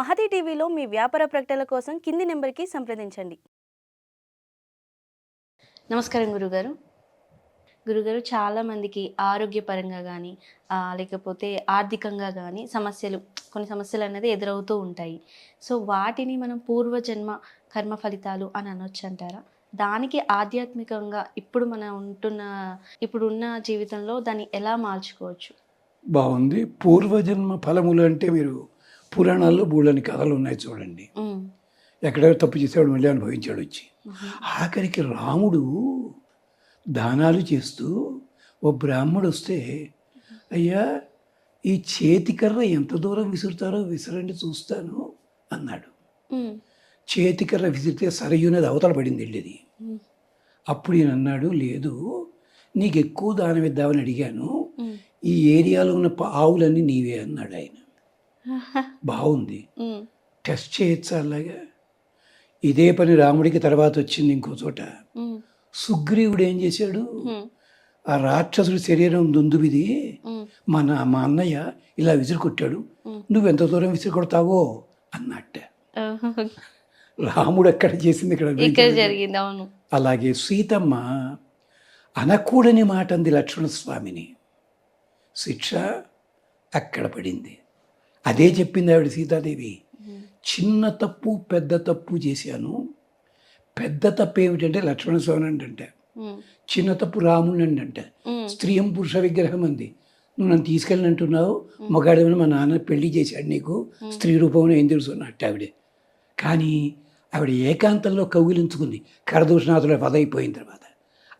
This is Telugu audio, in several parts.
మహతి టీవీలో మీ వ్యాపార ప్రకటనల కోసం కింది నెంబర్కి సంప్రదించండి. నమస్కారం గురుగారు. గురుగారు చాలామందికి ఆరోగ్యపరంగా కానీ లేకపోతే ఆర్థికంగా కానీ సమస్యలు కొన్ని సమస్యలు అనేది ఎదురవుతూ ఉంటాయి. సో వాటిని మనం పూర్వజన్మ కర్మ ఫలితాలు అని అనొచ్చు అంటారా? దానికి ఆధ్యాత్మికంగా ఇప్పుడు మనం ఉంటున్న ఇప్పుడున్న జీవితంలో దాన్ని ఎలా మార్చుకోవచ్చు? బాగుంది. పూర్వజన్మ ఫలములు అంటే మీరు పురాణాల్లో బూళ్ళని కథలు ఉన్నాయి చూడండి. ఉమ్, ఎక్కడో తప్పు చేసేవాడు మళ్ళీ అనుభవించాడు వచ్చి. ఆఖరికి రాముడు దానాలు చేస్తూ ఓ బ్రాహ్మడు వస్తే అయ్యా ఈ చేతికర్ర ఎంత దూరం విసురుతారో విసరండి చూస్తాను అన్నాడు. చేతికర్ర విసిరితే సరయునది అవతల పడింది వెళ్ళేది. అప్పుడు ఈయన అన్నాడు లేదు నీకు ఎక్కువ దానం ఇద్దామని అడిగాను. ఈ ఏరియాలో ఉన్న ఆవులన్నీ నీవే అన్నాడు ఆయన. బాగుంది. టెస్ట్ చేయొచ్చా అలాగా? ఇదే పని రాముడికి తర్వాత వచ్చింది ఇంకో చోట. సుగ్రీవుడు ఏం చేశాడు? ఆ రాక్షసుడి శరీరం దుందుబిది. మన మా అన్నయ్య ఇలా విసిరి కొట్టాడు. ఉమ్. నువ్వెంత దూరం విసిరి కొడతావో అన్నట్ట. రాముడు ఎక్కడ చేసింది ఇక్కడ ఇక్కడ జరిగింది? అవును. అలాగే సీతమ్మ అనకూడని మాట అంది లక్ష్మణస్వామిని. శిక్ష అక్కడ పడింది. అదే చెప్పింది ఆవిడ సీతాదేవి. చిన్న తప్పు పెద్ద తప్పు చేశాను. పెద్ద తప్పు ఏమిటంటే లక్ష్మణస్వామి అంటే. చిన్న తప్పు రాముని అంటే. స్త్రీయం పురుష విగ్రహం అంది. నువ్వు నన్ను తీసుకెళ్ళి అంటున్నావు. మగాడేమని మా నాన్న పెళ్ళి చేశాడు నీకు. స్త్రీ రూపంలో ఏం తెలుసు అన్నట్టు ఆవిడ. కానీ ఆవిడ ఏకాంతంలో కౌగిలించుకుంది. కరదూషణాథుల పద అయిపోయిన తర్వాత.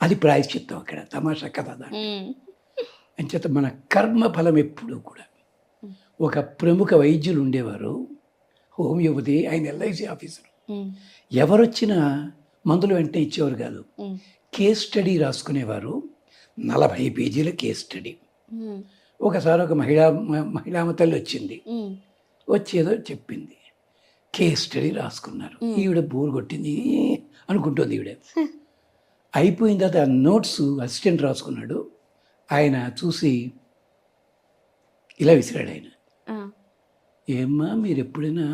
అది ప్రాయశ్చిత్తం అక్కడ. తమాషా కథ దాంట్లో. ఉమ్, అంచేత మన కర్మ ఫలం ఎప్పుడూ కూడా ఒక ప్రముఖ వైద్యులు ఉండేవారు హోమియోపతి ఆయన ఎల్ఐసి ఆఫీసర్. ఎవరొచ్చినా మందులు వెంటనే ఇచ్చేవారు కాదు. కేస్ స్టడీ రాసుకునేవారు. నలభై పేజీల కేస్ స్టడీ. ఒకసారి ఒక మహిళా మహిళామ తల్లి వచ్చింది. వచ్చేదో చెప్పింది. కేస్ స్టడీ రాసుకున్నారు. ఈవిడ బోర్ కొట్టింది అనుకుంటుంది ఈవిడ. అయిపోయిన తర్వాత ఆ నోట్స్ అసిస్టెంట్ రాసుకున్నాడు. ఆయన చూసి ఇలా విసిరాడు ఆయన. ఏమ్మా మీరు ఎప్పుడైనా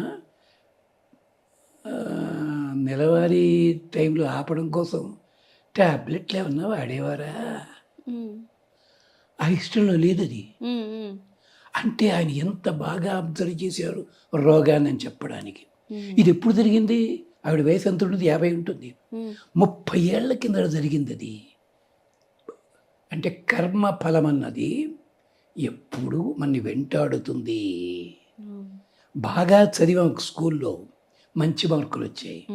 నెలవారీ టైంలో ఆపడం కోసం ట్యాబ్లెట్లు ఏమన్నా వాడేవారా? ఆ ఇష్టంలో లేదు అది ఉమ్, ఉమ్, అంటే ఆయన ఎంత బాగా అబ్జర్వ్ చేశారు రోగాన్ని అని చెప్పడానికి. ఇది ఎప్పుడు జరిగింది? ఆవిడ వయసు ఎంత ఉంటుంది? యాభై ఉంటుంది. ముప్పై ఏళ్ళ కింద జరిగింది అది అంటే కర్మ ఫలం అన్నది ఎప్పుడు మనని వెంటాడుతుంది? బాగా చదివాం స్కూల్లో మంచి మార్కులు వచ్చాయి.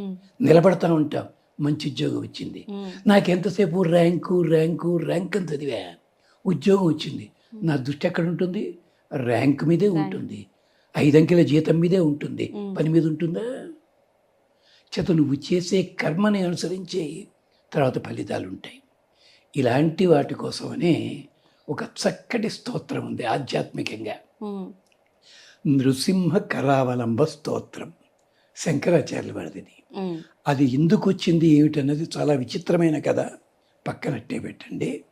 నిలబడతా ఉంటాం. మంచి ఉద్యోగం వచ్చింది. నాకు ఎంతసేపు ర్యాంకు ర్యాంకు ర్యాంక్ అని చదివా. ఉద్యోగం వచ్చింది. నా దృష్టి ఎక్కడ ఉంటుంది? ర్యాంక్ మీదే ఉంటుంది. ఐదంకెల జీతం మీదే ఉంటుంది. పని మీద ఉంటుందా? చేత నువ్వు చేసే కర్మని అనుసరించే తర్వాత ఫలితాలు ఉంటాయి. ఇలాంటి వాటి కోసమనే ఒక చక్కటి స్తోత్రం ఉంది ఆధ్యాత్మికంగా. నృసింహ కరావలంబ స్తోత్రం. శంకరాచార్యుల వారిది. అది ఎందుకు వచ్చింది ఏమిటన్నది చాలా విచిత్రమైన కథ. పక్కనట్టే పెట్టండి.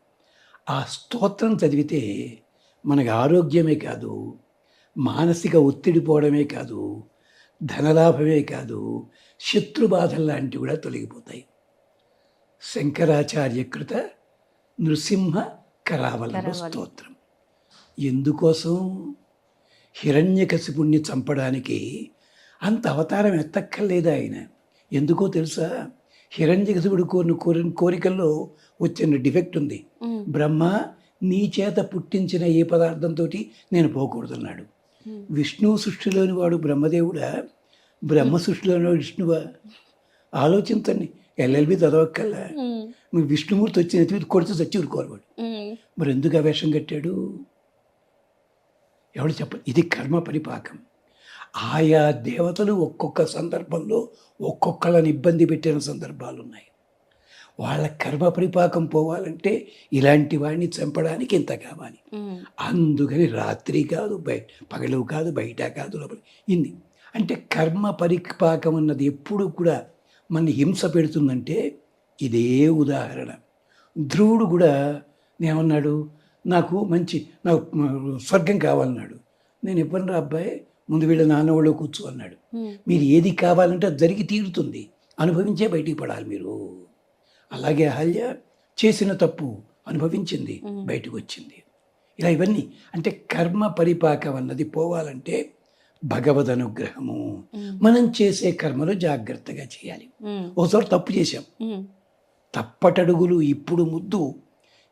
ఆ స్తోత్రం చదివితే మనకు ఆరోగ్యమే కాదు మానసిక ఒత్తిడి పోవడమే కాదు ధనలాభమే కాదు శత్రుబాధలు లాంటివి కూడా తొలగిపోతాయి. శంకరాచార్యకృత నృసింహ కరావలంబ స్తోత్రం. ఎందుకోసం? హిరణ్యకశిపుణ్ణి చంపడానికి అంత అవతారం ఎత్తక్కర్లేదు ఆయన? ఎందుకో తెలుసా? హిరణ్యకశిపుడు కోరిన కోరిన కోరికల్లో వచ్చిన డిఫెక్ట్ ఉంది. బ్రహ్మ నీ చేత పుట్టించిన ఏ పదార్థంతో నేను పోకూడదన్నాడు. విష్ణువు సృష్టిలోని వాడు బ్రహ్మదేవుడా? బ్రహ్మ సృష్టిలోని వాడు విష్ణువా? ఆలోచించండి ఎల్ఎల్బి చదవక్కల్లా విష్ణుమూర్తి వచ్చిన కొడితే చచ్చి ఊరుకోవాలి వాడు. మరి ఎందుకు ఆ వేషం కట్టాడు? ఎవడు చెప్ప ఇది కర్మ పరిపాకం. ఆయా దేవతలు ఒక్కొక్క సందర్భంలో ఒక్కొక్కళ్ళని ఇబ్బంది పెట్టిన సందర్భాలు ఉన్నాయి వాళ్ళ కర్మ పరిపాకం పోవాలంటే ఇలాంటి వాడిని చంపడానికి ఇంత కావాలి. అందుకని రాత్రి కాదు బయట పగలు కాదు బయట కాదు లోపల ఇన్ని. అంటే కర్మ పరిపాకం అన్నది ఎప్పుడు కూడా మన హింస పెడుతుందంటే ఇదే ఉదాహరణ. ధ్రువుడు కూడా ఏమన్నాడు? నాకు మంచి నాకు స్వర్గం కావాలన్నాడు. నేను ఇవ్వను రా అబ్బాయి ముందు వీళ్ళ నాన్న వాళ్ళు కూర్చో అన్నాడు. మీరు ఏది కావాలంటే అది జరిగి తీరుతుంది. అనుభవించే బయటికి పడాలి మీరు. అలాగే అహల్య చేసిన తప్పు అనుభవించింది. బయటకు వచ్చింది ఇలా ఇవన్నీ అంటే కర్మ పరిపాకం అన్నది పోవాలంటే భగవద్ అనుగ్రహము. మనం చేసే కర్మలు జాగ్రత్తగా చేయాలి. ఓసారి తప్పు చేశాం. తప్పటడుగులు ఇప్పుడు ముద్దు.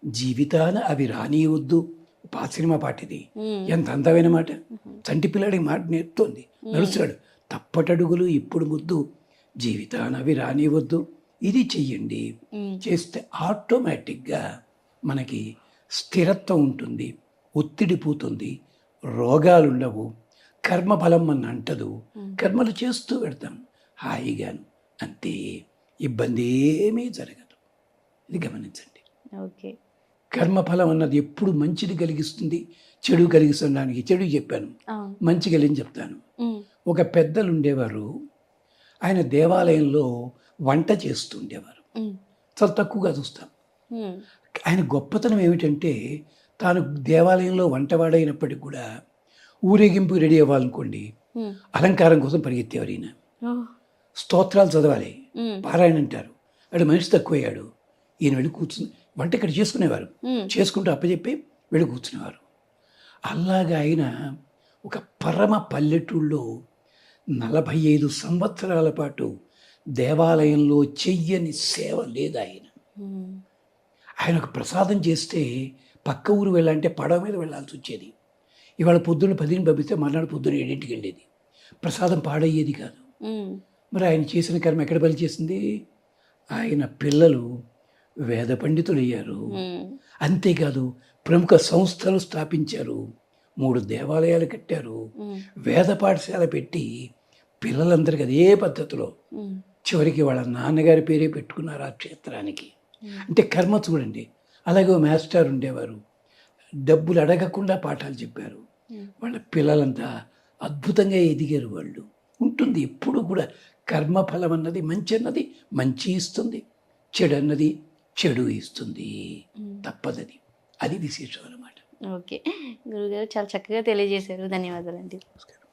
జీవితాన అవి రానియవద్దు పా సినిమా పాటిది. ఎంత అందమైన మాట. చంటి పిల్లాడికి మాట నేర్పుతోంది. నడుస్తాడు. తప్పటడుగులు ఇప్పుడు ముద్దు. జీవితాన అవి రానివద్దు ఇది చెయ్యండి. చేస్తే ఆటోమేటిక్గా మనకి స్థిరత్వం ఉంటుంది. ఒత్తిడి పోతుంది. రోగాలు ఉండవు కర్మఫలం మన అంటదు. కర్మలు చేస్తూ పెడతాం హాయిగాను అంతే. ఇబ్బంది ఏమీ జరగదు. ఇది గమనించండి. ఓకే. కర్మఫలం అన్నది ఎప్పుడు మంచిది కలిగిస్తుంది చెడు కలిగిస్తుండడానికి చెడు చెప్పాను. మంచి కలిగి చెప్తాను. ఒక పెద్దలు ఉండేవారు ఆయన దేవాలయంలో వంట చేస్తూ ఉండేవారు ఉమ్, చాలా తక్కువగా చూస్తాం. ఆయన గొప్పతనం ఏమిటంటే తాను దేవాలయంలో వంటవాడైనప్పటికీ కూడా ఊరేగింపు రెడీ అవ్వాలనుకోండి అలంకారం కోసం పరిగెత్తేవారు ఈయన. స్తోత్రాలు చదవాలి. పారాయణ అంటారు వాడు మనిషి తక్కువయ్యాడు. ఈయన వెళ్ళి కూర్చుని వంట ఇక్కడ చేసుకునేవారు. చేసుకుంటూ అప్పచెప్పి వెళ్ళి కూర్చునేవారు. అలాగా ఆయన ఒక పరమ పల్లెటూళ్ళలో నలభై ఐదు సంవత్సరాల పాటు దేవాలయంలో చెయ్యని సేవ లేదు ఆయన. ఆయన ఒక ప్రసాదం చేస్తే పక్క ఊరు వెళ్ళాలంటే పడవ మీద వెళ్ళాల్సి వచ్చేది. ఇవాళ పొద్దున్న పదిని పంపిస్తే మర్నాడు పొద్దున్న ఏడింటికి వెళ్ళేది. ప్రసాదం పాడయ్యేది కాదు. మరి ఆయన చేసిన కర్మ ఎక్కడ పని చేసింది? ఆయన పిల్లలు వేద పండితులు అయ్యారు ఉమ్, అంతేకాదు ప్రముఖ సంస్థలు స్థాపించారు. మూడు దేవాలయాలు కట్టారు. వేద పాఠశాల పెట్టి పిల్లలందరికీ అదే పద్ధతిలో చివరికి వాళ్ళ నాన్నగారి పేరే పెట్టుకున్నారు ఆ క్షేత్రానికి. అంటే కర్మ చూడండి. అలాగే మాస్టర్ ఉండేవారు. డబ్బులు అడగకుండా పాఠాలు చెప్పారు. వాళ్ళ పిల్లలంతా అద్భుతంగా ఎదిగారు వాళ్ళు. ఉంటుంది ఎప్పుడు కూడా కర్మఫలం అన్నది మంచి అన్నది మంచి ఇస్తుంది. చెడు అన్నది చెడు ఇస్తుంది. ఉమ్. తప్పదది. అది విశేషం అన్నమాట. ఓకే. గురుగారు చాలా చక్కగా తెలియజేశారు. ధన్యవాదాలండి. నమస్కారం.